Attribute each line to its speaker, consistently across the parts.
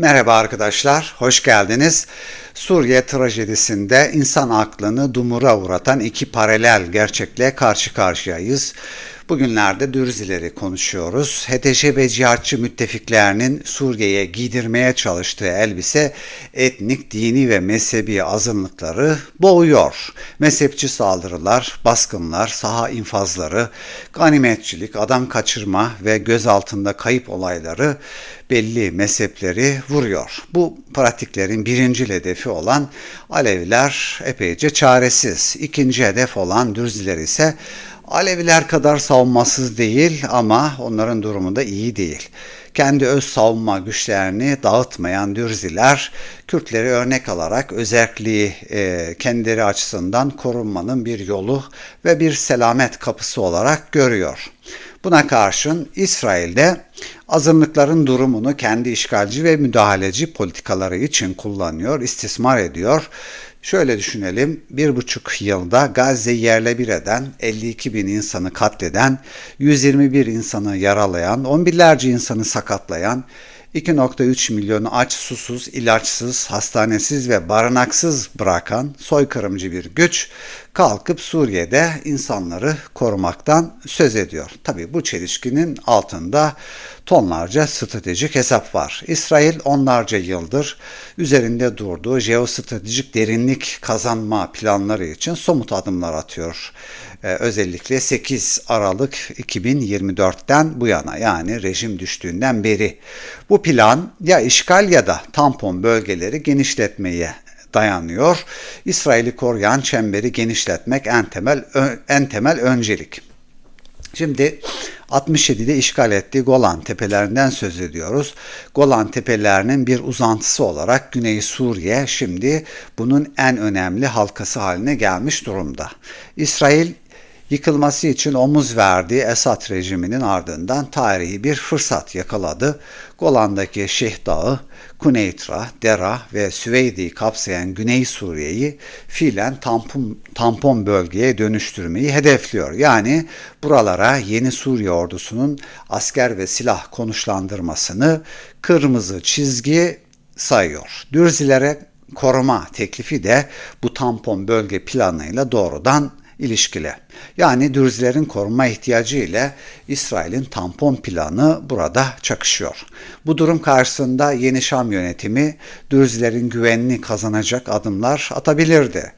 Speaker 1: Merhaba arkadaşlar, hoş geldiniz. Suriye trajedisinde insan aklını dumura uğratan iki paralel gerçekle karşı karşıyayız. Bugünlerde Dürzileri konuşuyoruz. HTŞ ve cihatçı müttefiklerinin Suriye'ye giydirmeye çalıştığı elbise etnik, dini ve mezhebi azınlıkları boğuyor. Mezhepçi saldırılar, baskınlar, saha infazları, ganimetçilik, adam kaçırma ve gözaltında kayıp olayları belli mezhepleri vuruyor. Bu pratiklerin birinci hedefi olan Aleviler epeyce çaresiz. İkinci hedef olan Dürziler ise Aleviler kadar savunmasız değil ama onların durumu da iyi değil. Kendi öz savunma güçlerini dağıtmayan Dürziler, Kürtleri örnek alarak özelliği e, kendileri açısından korunmanın bir yolu ve bir selamet kapısı olarak görüyor. Buna karşın İsrail'de azınlıkların durumunu kendi işgalci ve müdahaleci politikaları için kullanıyor, istismar ediyor Şöyle düşünelim, bir buçuk yılda Gazze'yi yerle bir eden, 52 bin insanı katleden, 121 insanı yaralayan, on binlerce insanı sakatlayan, 2.3 milyonu aç, susuz, ilaçsız, hastanesiz ve barınaksız bırakan soykırımcı bir güç kalkıp Suriye'de insanları korumaktan söz ediyor. Tabi bu çelişkinin altında tonlarca stratejik hesap var. İsrail onlarca yıldır üzerinde durduğu jeostratejik derinlik kazanma planları için somut adımlar atıyor. Ee, özellikle 8 Aralık 2024'ten bu yana yani rejim düştüğünden beri. Bu plan ya işgal ya da tampon bölgeleri genişletmeye dayanıyor. İsrail'i koruyan çemberi genişletmek en temel en temel öncelik. Şimdi 67'de işgal ettiği Golan Tepelerinden söz ediyoruz. Golan Tepelerinin bir uzantısı olarak Güney Suriye şimdi bunun en önemli halkası haline gelmiş durumda. İsrail yıkılması için omuz verdiği Esad rejiminin ardından tarihi bir fırsat yakaladı. Golan'daki Şeyh Dağı, Kuneytra, Dera ve Süveydi'yi kapsayan Güney Suriye'yi fiilen tampon, tampon bölgeye dönüştürmeyi hedefliyor. Yani buralara yeni Suriye ordusunun asker ve silah konuşlandırmasını kırmızı çizgi sayıyor. Dürzilere koruma teklifi de bu tampon bölge planıyla doğrudan ilişkili. Yani Dürzilerin korunma ihtiyacı ile İsrail'in tampon planı burada çakışıyor. Bu durum karşısında Yeni Şam yönetimi Dürzilerin güvenini kazanacak adımlar atabilirdi.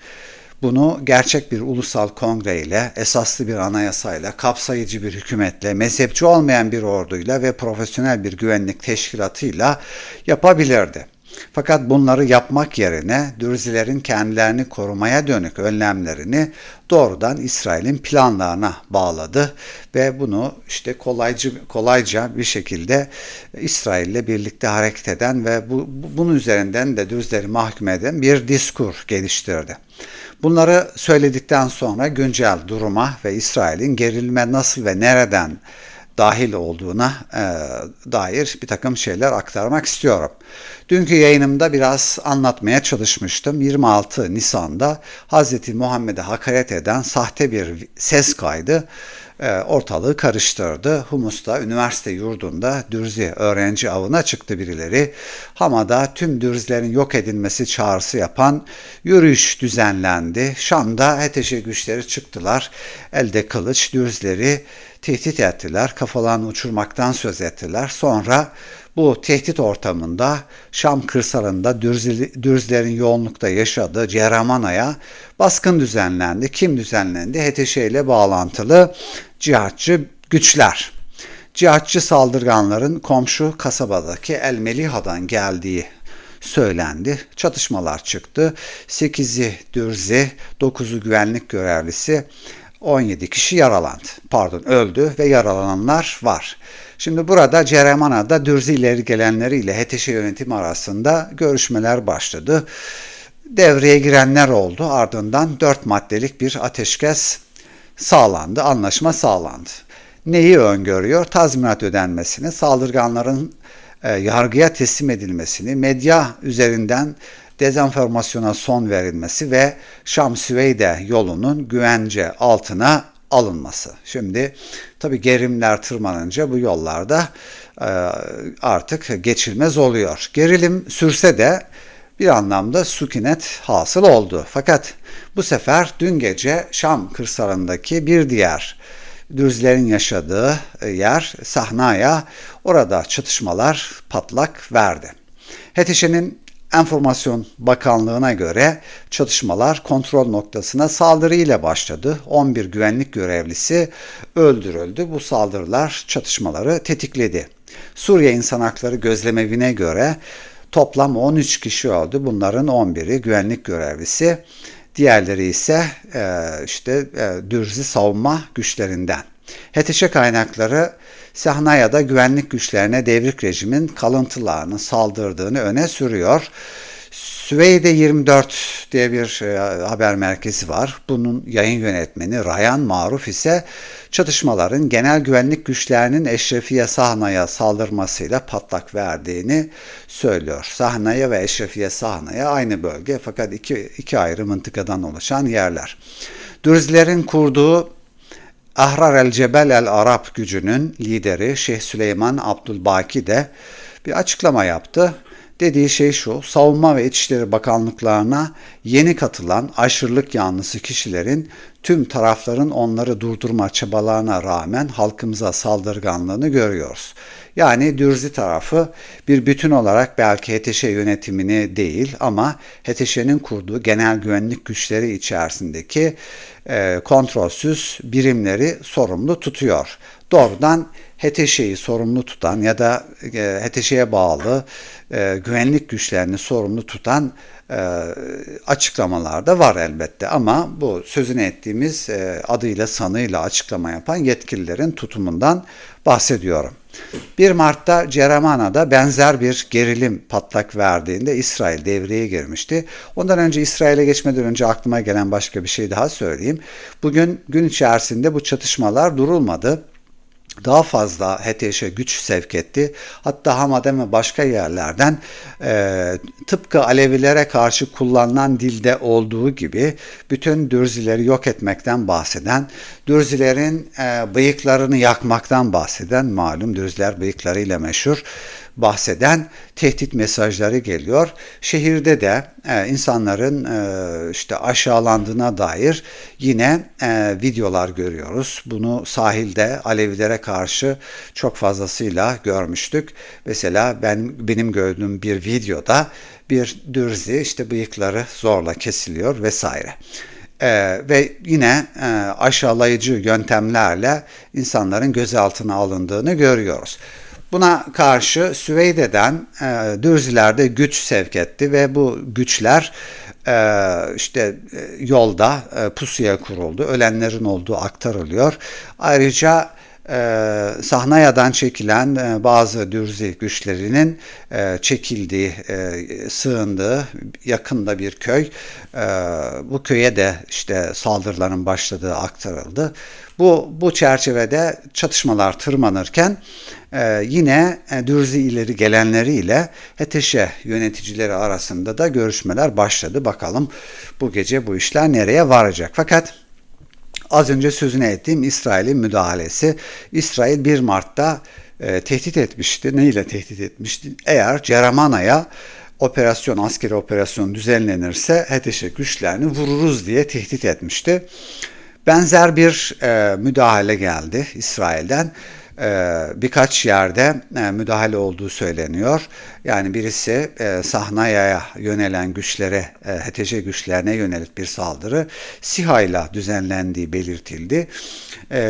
Speaker 1: Bunu gerçek bir ulusal kongre ile, esaslı bir anayasayla, kapsayıcı bir hükümetle, mezhepçi olmayan bir orduyla ve profesyonel bir güvenlik teşkilatıyla yapabilirdi. Fakat bunları yapmak yerine Dürzilerin kendilerini korumaya dönük önlemlerini doğrudan İsrail'in planlarına bağladı ve bunu işte kolayca kolayca bir şekilde İsrail'le birlikte hareket eden ve bu, bunun üzerinden de Dürzileri mahkum eden bir diskur geliştirdi. Bunları söyledikten sonra güncel duruma ve İsrail'in gerilme nasıl ve nereden dahil olduğuna e, dair bir takım şeyler aktarmak istiyorum. Dünkü yayınımda biraz anlatmaya çalışmıştım. 26 Nisan'da Hz. Muhammed'e hakaret eden sahte bir ses kaydı e, ortalığı karıştırdı. Humus'ta üniversite yurdunda dürzi öğrenci avına çıktı birileri. Hama'da tüm dürzlerin yok edilmesi çağrısı yapan yürüyüş düzenlendi. Şam'da HTŞ güçleri çıktılar. Elde kılıç dürzleri tehdit ettiler. Kafalarını uçurmaktan söz ettiler. Sonra bu tehdit ortamında Şam kırsalında Dürzlerin yoğunlukta yaşadığı Ceramana'ya baskın düzenlendi. Kim düzenlendi? HTŞ ile bağlantılı cihatçı güçler. Cihatçı saldırganların komşu kasabadaki El Meliha'dan geldiği söylendi. Çatışmalar çıktı. 8'i Dürzi, 9'u güvenlik görevlisi 17 kişi yaralandı. Pardon öldü ve yaralananlar var. Şimdi burada Ceremana'da Dürzi ileri gelenleriyle HTŞ yönetimi arasında görüşmeler başladı. Devreye girenler oldu. Ardından dört maddelik bir ateşkes sağlandı, anlaşma sağlandı. Neyi öngörüyor? Tazminat ödenmesini, saldırganların e, yargıya teslim edilmesini, medya üzerinden dezenformasyona son verilmesi ve Şam-Süveyde yolunun güvence altına alınması. Şimdi tabi gerimler tırmanınca bu yollarda e, artık geçilmez oluyor. Gerilim sürse de bir anlamda sükunet hasıl oldu. Fakat bu sefer dün gece Şam kırsalındaki bir diğer Dürzilerin yaşadığı yer Sahnaya orada çatışmalar patlak verdi. HTŞ'nin Enformasyon Bakanlığı'na göre çatışmalar kontrol noktasına saldırı ile başladı. 11 güvenlik görevlisi öldürüldü. Bu saldırılar çatışmaları tetikledi. Suriye İnsan Hakları Gözlemevi'ne göre toplam 13 kişi öldü. Bunların 11'i güvenlik görevlisi. Diğerleri ise e, işte e, Dürzi savunma güçlerinden. HTŞ kaynakları Sahnaya'da güvenlik güçlerine devrik rejimin kalıntılarını saldırdığını öne sürüyor. Süveyde 24 diye bir e, haber merkezi var. Bunun yayın yönetmeni Rayan Maruf ise çatışmaların genel güvenlik güçlerinin Eşrefiye Sahna'ya saldırmasıyla patlak verdiğini söylüyor. Sahna'ya ve Eşrefiye Sahna'ya aynı bölge fakat iki, iki ayrı mıntıkadan oluşan yerler. Dürzilerin kurduğu Ahrar el Cebel el Arap gücünün lideri Şeyh Süleyman Abdülbaki de bir açıklama yaptı. Dediği şey şu, Savunma ve İçişleri Bakanlıklarına yeni katılan aşırılık yanlısı kişilerin tüm tarafların onları durdurma çabalarına rağmen halkımıza saldırganlığını görüyoruz. Yani Dürzi tarafı bir bütün olarak belki HTŞ yönetimini değil ama HTŞ'nin kurduğu genel güvenlik güçleri içerisindeki e, kontrolsüz birimleri sorumlu tutuyor. Doğrudan HTŞ'yi sorumlu tutan ya da e, HTŞ'ye bağlı e, güvenlik güçlerini sorumlu tutan e, açıklamalar da var elbette ama bu sözünü ettiğimiz e, adıyla sanıyla açıklama yapan yetkililerin tutumundan bahsediyorum. 1 Mart'ta Ceramana'da benzer bir gerilim patlak verdiğinde İsrail devreye girmişti. Ondan önce İsrail'e geçmeden önce aklıma gelen başka bir şey daha söyleyeyim. Bugün gün içerisinde bu çatışmalar durulmadı daha fazla HTŞ'e güç sevk etti. Hatta Hamaden ve başka yerlerden e, tıpkı Alevilere karşı kullanılan dilde olduğu gibi bütün dürzileri yok etmekten bahseden, dürzilerin e, bıyıklarını yakmaktan bahseden, malum dürziler bıyıklarıyla meşhur, bahseden tehdit mesajları geliyor. Şehirde de e, insanların e, işte aşağılandığına dair yine e, videolar görüyoruz. Bunu sahilde Alevilere karşı çok fazlasıyla görmüştük. Mesela ben benim gördüğüm bir videoda bir dürzi işte bıyıkları zorla kesiliyor vesaire. Ee, ve yine e, aşağılayıcı yöntemlerle insanların gözaltına alındığını görüyoruz. Buna karşı Süveyde'den e, Dürzilerde güç sevk etti ve bu güçler e, işte e, yolda e, pusuya kuruldu. Ölenlerin olduğu aktarılıyor. Ayrıca e, Sahnaya'dan çekilen e, bazı Dürzi güçlerinin e, çekildiği, e, sığındığı yakında bir köy. E, bu köye de işte saldırıların başladığı aktarıldı. Bu, bu çerçevede çatışmalar tırmanırken e, yine e, Dürzi ileri gelenleriyle HTŞ yöneticileri arasında da görüşmeler başladı. Bakalım bu gece bu işler nereye varacak. Fakat az önce sözüne ettiğim İsrail'in müdahalesi. İsrail 1 Mart'ta e, tehdit etmişti. Ne ile tehdit etmişti? Eğer Ceramana'ya operasyon, askeri operasyon düzenlenirse HTŞ güçlerini vururuz diye tehdit etmişti. Benzer bir e, müdahale geldi İsrail'den. E, birkaç yerde e, müdahale olduğu söyleniyor. Yani birisi e, Sahnaya'ya yönelen güçlere, HTŞ güçlerine yönelik bir saldırı SİHA ile düzenlendiği belirtildi.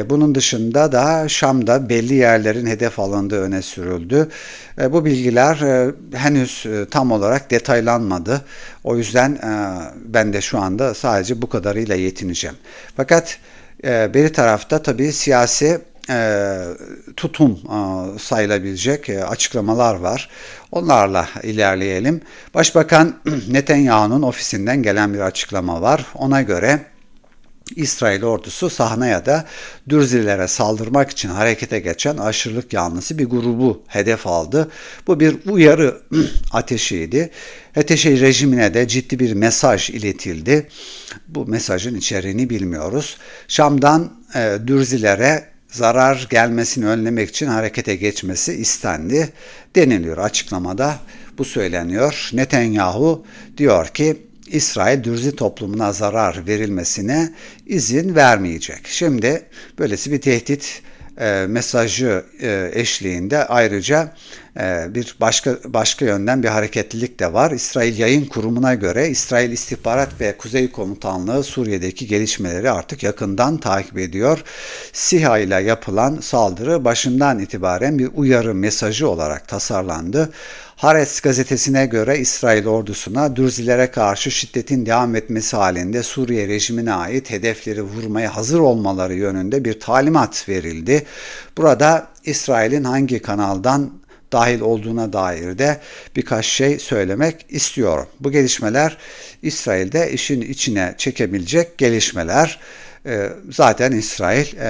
Speaker 1: Bunun dışında da Şam'da belli yerlerin hedef alındığı öne sürüldü. Bu bilgiler henüz tam olarak detaylanmadı. O yüzden ben de şu anda sadece bu kadarıyla yetineceğim. Fakat bir tarafta tabii siyasi e, tutum e, sayılabilecek e, açıklamalar var. Onlarla ilerleyelim. Başbakan Netanyahu'nun ofisinden gelen bir açıklama var. Ona göre İsrail ordusu sahneye de Dürzilere saldırmak için harekete geçen aşırılık yanlısı bir grubu hedef aldı. Bu bir uyarı ateşiydi. HTŞ rejimine de ciddi bir mesaj iletildi. Bu mesajın içeriğini bilmiyoruz. Şam'dan e, Dürzilere zarar gelmesini önlemek için harekete geçmesi istendi deniliyor açıklamada. Bu söyleniyor. Netanyahu diyor ki İsrail Dürzi toplumuna zarar verilmesine izin vermeyecek. Şimdi böylesi bir tehdit e, mesajı e, eşliğinde ayrıca e, bir başka başka yönden bir hareketlilik de var. İsrail Yayın Kurumu'na göre İsrail İstihbarat ve Kuzey Komutanlığı Suriye'deki gelişmeleri artık yakından takip ediyor. SİHA ile yapılan saldırı başından itibaren bir uyarı mesajı olarak tasarlandı. Haaretz gazetesine göre İsrail ordusuna Dürzilere karşı şiddetin devam etmesi halinde Suriye rejimine ait hedefleri vurmaya hazır olmaları yönünde bir talimat verildi. Burada İsrail'in hangi kanaldan dahil olduğuna dair de birkaç şey söylemek istiyorum. Bu gelişmeler İsrail'de işin içine çekebilecek gelişmeler. Ee, zaten İsrail e,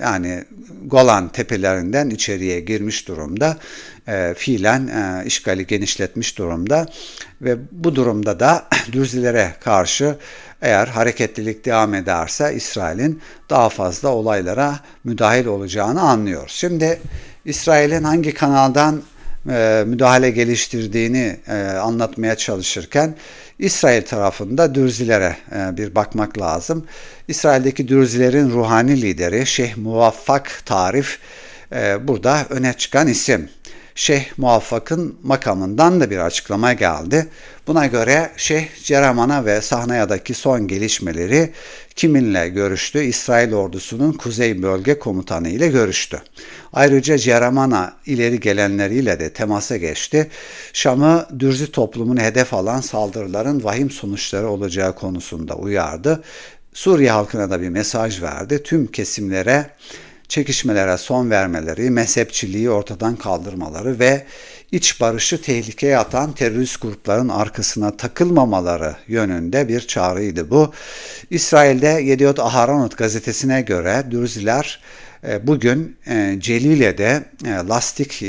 Speaker 1: yani Golan tepelerinden içeriye girmiş durumda. E, fiilen e, işgali genişletmiş durumda ve bu durumda da Dürzilere karşı eğer hareketlilik devam ederse İsrail'in daha fazla olaylara müdahil olacağını anlıyoruz. Şimdi İsrail'in hangi kanaldan e, müdahale geliştirdiğini anlatmaya çalışırken İsrail tarafında Dürzilere e, bir bakmak lazım. İsrail'deki Dürzilerin ruhani lideri Şeyh Muvaffak Tarif e, burada öne çıkan isim. Şeyh Muvaffak'ın makamından da bir açıklama geldi. Buna göre Şeyh Ceraman'a ve Sahnaya'daki son gelişmeleri kiminle görüştü? İsrail ordusunun Kuzey Bölge Komutanı ile görüştü. Ayrıca Ceraman'a ileri gelenleriyle de temasa geçti. Şam'ı Dürzi toplumunu hedef alan saldırıların vahim sonuçları olacağı konusunda uyardı. Suriye halkına da bir mesaj verdi. Tüm kesimlere çekişmelere son vermeleri, mezhepçiliği ortadan kaldırmaları ve iç barışı tehlikeye atan terörist grupların arkasına takılmamaları yönünde bir çağrıydı bu. İsrail'de Yediot Aharonot gazetesine göre Dürziler e, bugün e, Celile'de e, lastik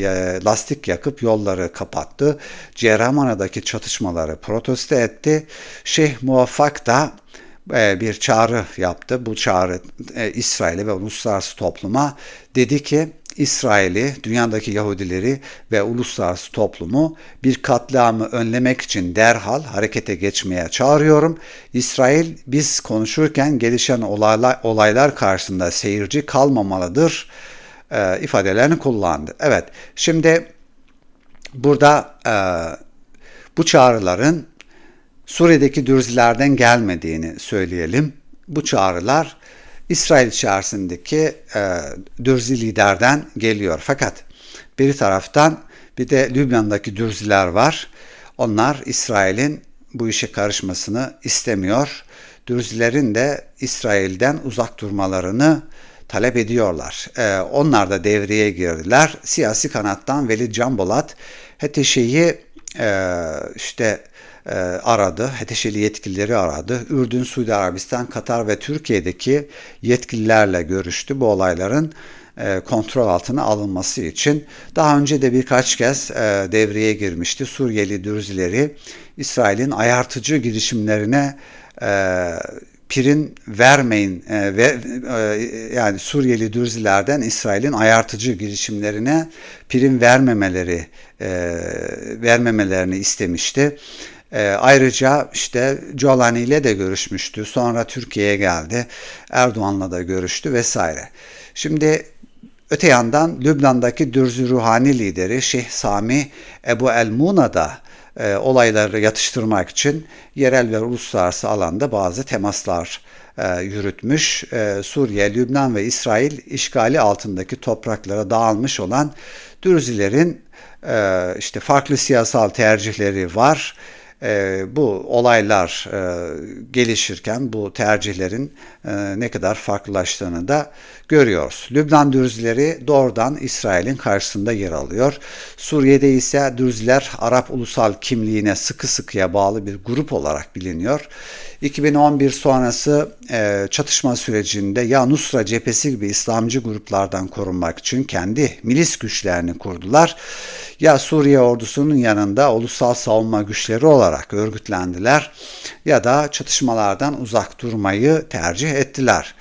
Speaker 1: lastik yakıp yolları kapattı. Cerramana'daki çatışmaları protesto etti. Şeyh Muvaffak da bir çağrı yaptı. Bu çağrı e, İsrail'e ve uluslararası topluma dedi ki İsrail'i, dünyadaki Yahudileri ve uluslararası toplumu bir katliamı önlemek için derhal harekete geçmeye çağırıyorum. İsrail biz konuşurken gelişen olaylar, karşısında seyirci kalmamalıdır e, ifadelerini kullandı. Evet, şimdi burada e, bu çağrıların Suriye'deki Dürzilerden gelmediğini söyleyelim. Bu çağrılar İsrail içerisindeki e, Dürzi liderden geliyor. Fakat bir taraftan bir de Lübnan'daki Dürziler var. Onlar İsrail'in bu işe karışmasını istemiyor. Dürzilerin de İsrail'den uzak durmalarını talep ediyorlar. Ee, onlar da devreye girdiler. Siyasi kanattan Veli Canbolat HTŞ'yi e, işte e, aradı. HTŞ'li yetkilileri aradı. Ürdün, Suudi Arabistan, Katar ve Türkiye'deki yetkililerle görüştü bu olayların e, kontrol altına alınması için. Daha önce de birkaç kez e, devreye girmişti. Suriyeli dürzileri İsrail'in ayartıcı girişimlerine prin vermeyin ve yani Suriyeli dürzilerden İsrail'in ayartıcı girişimlerine prim vermemeleri vermemelerini istemişti. E, ayrıca işte Jolani ile de görüşmüştü. Sonra Türkiye'ye geldi. Erdoğan'la da görüştü vesaire. Şimdi öte yandan Lübnan'daki Dürzü Ruhani lideri Şeyh Sami Ebu El Muna da e, olayları yatıştırmak için yerel ve uluslararası alanda bazı temaslar e, yürütmüş. E, Suriye, Lübnan ve İsrail işgali altındaki topraklara dağılmış olan Dürzilerin e, işte farklı siyasal tercihleri var e, bu olaylar e, gelişirken bu tercihlerin e, ne kadar farklılaştığını da görüyoruz. Lübnan Dürzileri doğrudan İsrail'in karşısında yer alıyor. Suriye'de ise Dürziler Arap ulusal kimliğine sıkı sıkıya bağlı bir grup olarak biliniyor. 2011 sonrası e, çatışma sürecinde ya Nusra cephesi gibi İslamcı gruplardan korunmak için kendi milis güçlerini kurdular ya Suriye ordusunun yanında ulusal savunma güçleri olarak örgütlendiler ya da çatışmalardan uzak durmayı tercih ettiler.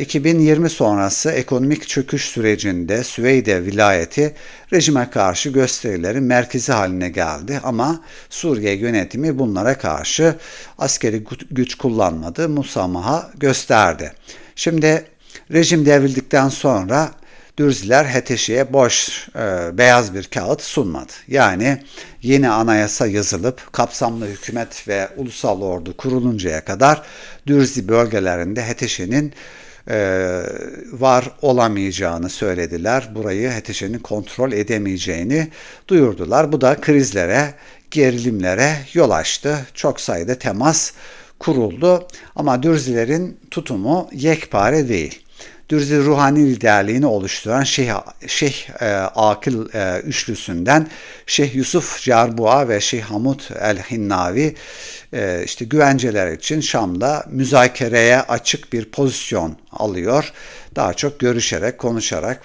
Speaker 1: 2020 e, sonrası ekonomik çöküş sürecinde Süveyde vilayeti rejime karşı gösterilerin merkezi haline geldi ama Suriye yönetimi bunlara karşı askeri güç kullanmadı, musamaha gösterdi. Şimdi rejim devrildikten sonra Dürziler HTŞ'ye boş e, beyaz bir kağıt sunmadı. Yani yeni anayasa yazılıp kapsamlı hükümet ve ulusal ordu kuruluncaya kadar Dürzi bölgelerinde HTŞ'nin e, var olamayacağını söylediler. Burayı HTŞ'nin kontrol edemeyeceğini duyurdular. Bu da krizlere, gerilimlere yol açtı. Çok sayıda temas kuruldu ama Dürzilerin tutumu yekpare değil. Dürzi ruhani liderliğini oluşturan Şeyh, Şeyh e, Akil e, üçlüsünden Şeyh Yusuf Carbua ve Şeyh Hamud el-Hinnavi e, işte güvenceler için Şam'da müzakereye açık bir pozisyon alıyor. Daha çok görüşerek, konuşarak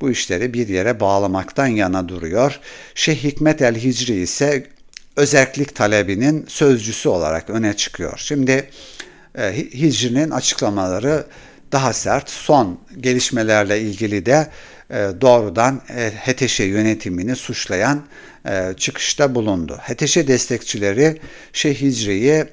Speaker 1: bu işleri bir yere bağlamaktan yana duruyor. Şeyh Hikmet el-Hicri ise özellik talebinin sözcüsü olarak öne çıkıyor. Şimdi e, Hicri'nin açıklamaları daha sert. Son gelişmelerle ilgili de e, doğrudan e, HTŞ yönetimini suçlayan e, çıkışta bulundu. HTŞ destekçileri Şeyh Hicri'yi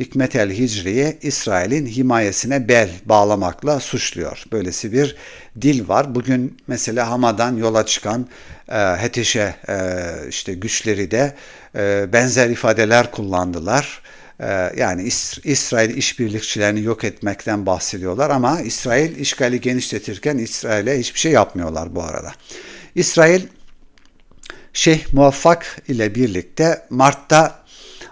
Speaker 1: Hikmet el Hicri'yi İsrail'in himayesine bel bağlamakla suçluyor. Böylesi bir dil var. Bugün mesela Hama'dan yola çıkan e, HTŞ e, işte güçleri de e, benzer ifadeler kullandılar. Ee, yani İsrail işbirlikçilerini yok etmekten bahsediyorlar ama İsrail işgali genişletirken İsrail'e hiçbir şey yapmıyorlar bu arada. İsrail Şeyh Muvaffak ile birlikte Mart'ta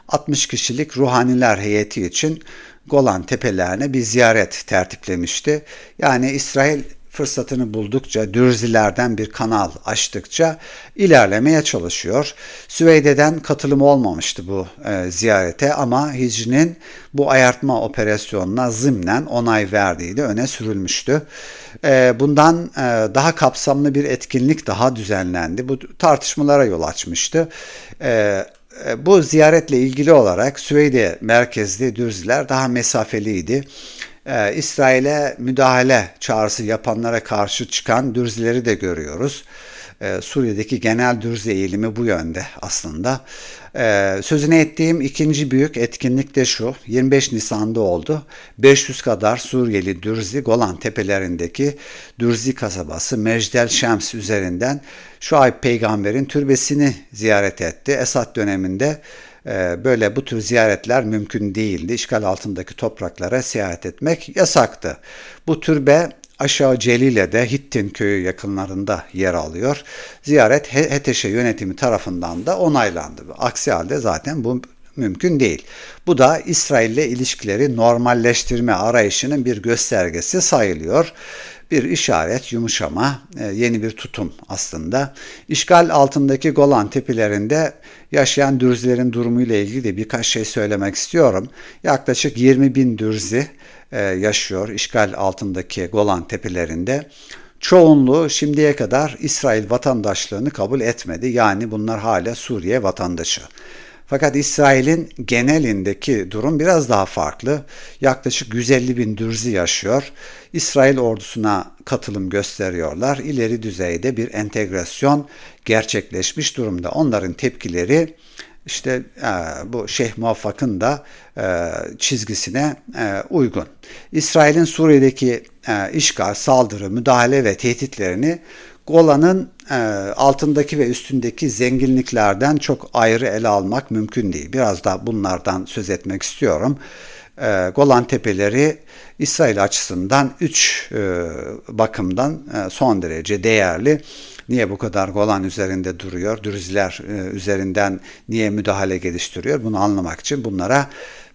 Speaker 1: 60 kişilik ruhaniler heyeti için Golan tepelerine bir ziyaret tertiplemişti. Yani İsrail fırsatını buldukça, dürzilerden bir kanal açtıkça ilerlemeye çalışıyor. Süveyde'den katılım olmamıştı bu e, ziyarete ama Hicri'nin bu ayartma operasyonuna zımnen onay verdiği de öne sürülmüştü. E, bundan e, daha kapsamlı bir etkinlik daha düzenlendi. Bu tartışmalara yol açmıştı. E, e bu ziyaretle ilgili olarak Süveyde merkezli Dürziler daha mesafeliydi e, İsrail'e müdahale çağrısı yapanlara karşı çıkan dürzileri de görüyoruz. E, Suriye'deki genel dürzi eğilimi bu yönde aslında. E, sözüne ettiğim ikinci büyük etkinlik de şu. 25 Nisan'da oldu. 500 kadar Suriyeli dürzi Golan tepelerindeki dürzi kasabası Mecdel Şems üzerinden Şuayb peygamberin türbesini ziyaret etti. Esad döneminde böyle bu tür ziyaretler mümkün değildi. İşgal altındaki topraklara seyahat etmek yasaktı. Bu türbe aşağı Celile'de Hittin köyü yakınlarında yer alıyor. Ziyaret HTŞ yönetimi tarafından da onaylandı. Aksi halde zaten bu mümkün değil. Bu da İsrail ile ilişkileri normalleştirme arayışının bir göstergesi sayılıyor bir işaret, yumuşama, e, yeni bir tutum aslında. İşgal altındaki Golan tepelerinde yaşayan dürzilerin durumuyla ilgili de birkaç şey söylemek istiyorum. Yaklaşık 20 bin dürzi e, yaşıyor işgal altındaki Golan tepelerinde. Çoğunluğu şimdiye kadar İsrail vatandaşlığını kabul etmedi. Yani bunlar hala Suriye vatandaşı. Fakat İsrail'in genelindeki durum biraz daha farklı. Yaklaşık 150 bin dürzi yaşıyor. İsrail ordusuna katılım gösteriyorlar. İleri düzeyde bir entegrasyon gerçekleşmiş durumda. Onların tepkileri işte e, bu Şeyh Muvaffak'ın da e, çizgisine e, uygun. İsrail'in Suriye'deki e, işgal, saldırı, müdahale ve tehditlerini Golan'ın e, altındaki ve üstündeki zenginliklerden çok ayrı ele almak mümkün değil. Biraz da bunlardan söz etmek istiyorum. E, Golan Tepeleri İsrail açısından üç e, bakımdan e, son derece değerli. Niye bu kadar Golan üzerinde duruyor? Dürziler e, üzerinden niye müdahale geliştiriyor? Bunu anlamak için bunlara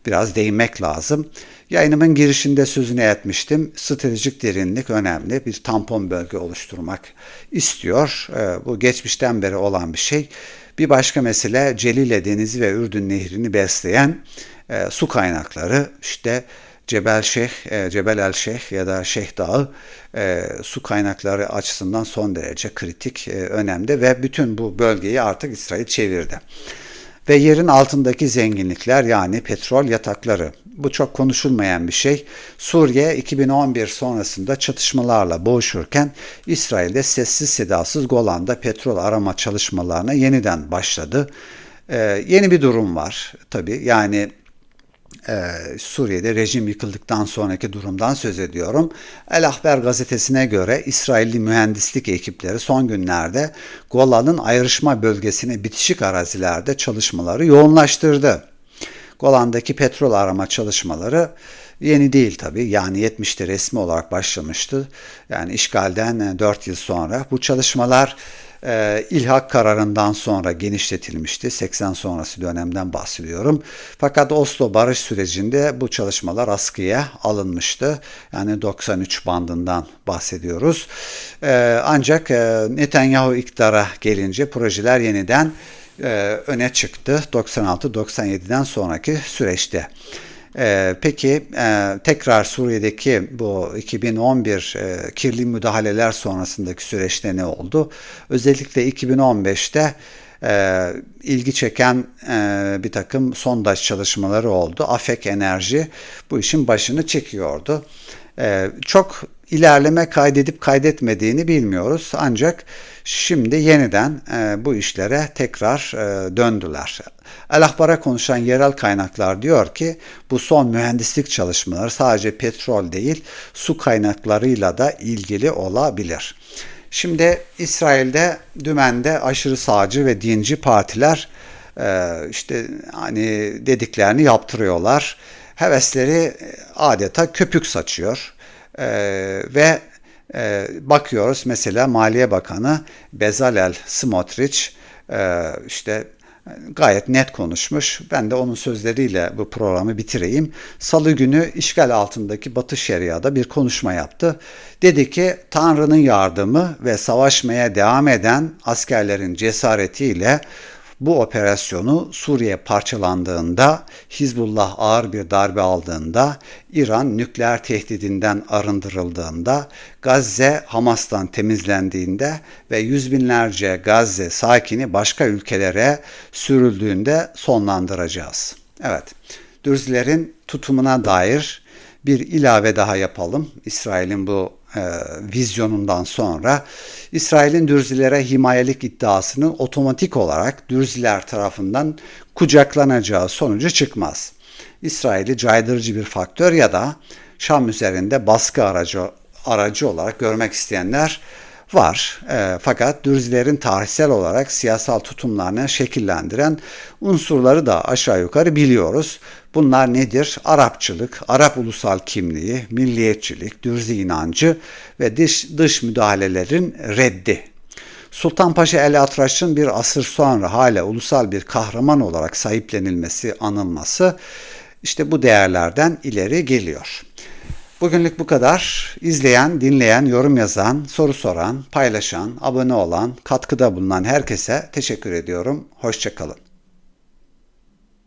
Speaker 1: biraz değinmek lazım. Yayınımın girişinde sözünü etmiştim. Stratejik derinlik önemli. Bir tampon bölge oluşturmak istiyor. Ee, bu geçmişten beri olan bir şey. Bir başka mesele Celile Denizi ve Ürdün Nehri'ni besleyen e, su kaynakları. İşte Cebel Şeyh, e, Cebel El Şeyh ya da Şeyh Dağı e, su kaynakları açısından son derece kritik önemde ve bütün bu bölgeyi artık İsrail çevirdi ve yerin altındaki zenginlikler yani petrol yatakları bu çok konuşulmayan bir şey. Suriye 2011 sonrasında çatışmalarla boğuşurken İsrail'de sessiz sedasız Golan'da petrol arama çalışmalarına yeniden başladı. Ee, yeni bir durum var tabii. Yani e, Suriye'de rejim yıkıldıktan sonraki durumdan söz ediyorum. El Ahber gazetesine göre İsrailli mühendislik ekipleri son günlerde Golan'ın ayrışma bölgesine bitişik arazilerde çalışmaları yoğunlaştırdı. Golan'daki petrol arama çalışmaları yeni değil tabi. Yani 70'te resmi olarak başlamıştı. Yani işgalden 4 yıl sonra bu çalışmalar e, ilhak kararından sonra genişletilmişti. 80 sonrası dönemden bahsediyorum. Fakat Oslo barış sürecinde bu çalışmalar askıya alınmıştı. Yani 93 bandından bahsediyoruz. E, ancak e, Netanyahu iktidara gelince projeler yeniden e, öne çıktı 96-97'den sonraki süreçte. Ee, peki e, tekrar Suriye'deki bu 2011 e, kirli müdahaleler sonrasındaki süreçte ne oldu? Özellikle 2015'te e, ilgi çeken e, bir takım sondaj çalışmaları oldu. Afek Enerji bu işin başını çekiyordu. E, çok ilerleme kaydedip kaydetmediğini bilmiyoruz. Ancak şimdi yeniden e, bu işlere tekrar e, döndüler. El Ahbar'a konuşan yerel kaynaklar diyor ki bu son mühendislik çalışmaları sadece petrol değil su kaynaklarıyla da ilgili olabilir. Şimdi İsrail'de dümende aşırı sağcı ve dinci partiler e, işte hani dediklerini yaptırıyorlar. Hevesleri adeta köpük saçıyor. E, ve e, bakıyoruz mesela Maliye Bakanı Bezalel Smotrich e, işte gayet net konuşmuş. Ben de onun sözleriyle bu programı bitireyim. Salı günü işgal altındaki Batı Şeria'da bir konuşma yaptı. Dedi ki Tanrı'nın yardımı ve savaşmaya devam eden askerlerin cesaretiyle bu operasyonu Suriye parçalandığında, Hizbullah ağır bir darbe aldığında, İran nükleer tehdidinden arındırıldığında, Gazze Hamas'tan temizlendiğinde ve yüz binlerce Gazze sakini başka ülkelere sürüldüğünde sonlandıracağız. Evet, Dürzilerin tutumuna dair bir ilave daha yapalım. İsrail'in bu e, vizyonundan sonra İsrail'in Dürzilere himayelik iddiasının otomatik olarak Dürziler tarafından kucaklanacağı sonucu çıkmaz. İsrail'i caydırıcı bir faktör ya da Şam üzerinde baskı aracı aracı olarak görmek isteyenler var. E, fakat Dürzilerin tarihsel olarak siyasal tutumlarını şekillendiren unsurları da aşağı yukarı biliyoruz. Bunlar nedir? Arapçılık, Arap ulusal kimliği, milliyetçilik, Dürzi inancı ve dış, dış müdahalelerin reddi. Sultan Paşa El Atraş'ın bir asır sonra hala ulusal bir kahraman olarak sahiplenilmesi, anılması işte bu değerlerden ileri geliyor. Bugünlük bu kadar. İzleyen, dinleyen, yorum yazan, soru soran, paylaşan, abone olan, katkıda bulunan herkese teşekkür ediyorum. Hoşçakalın.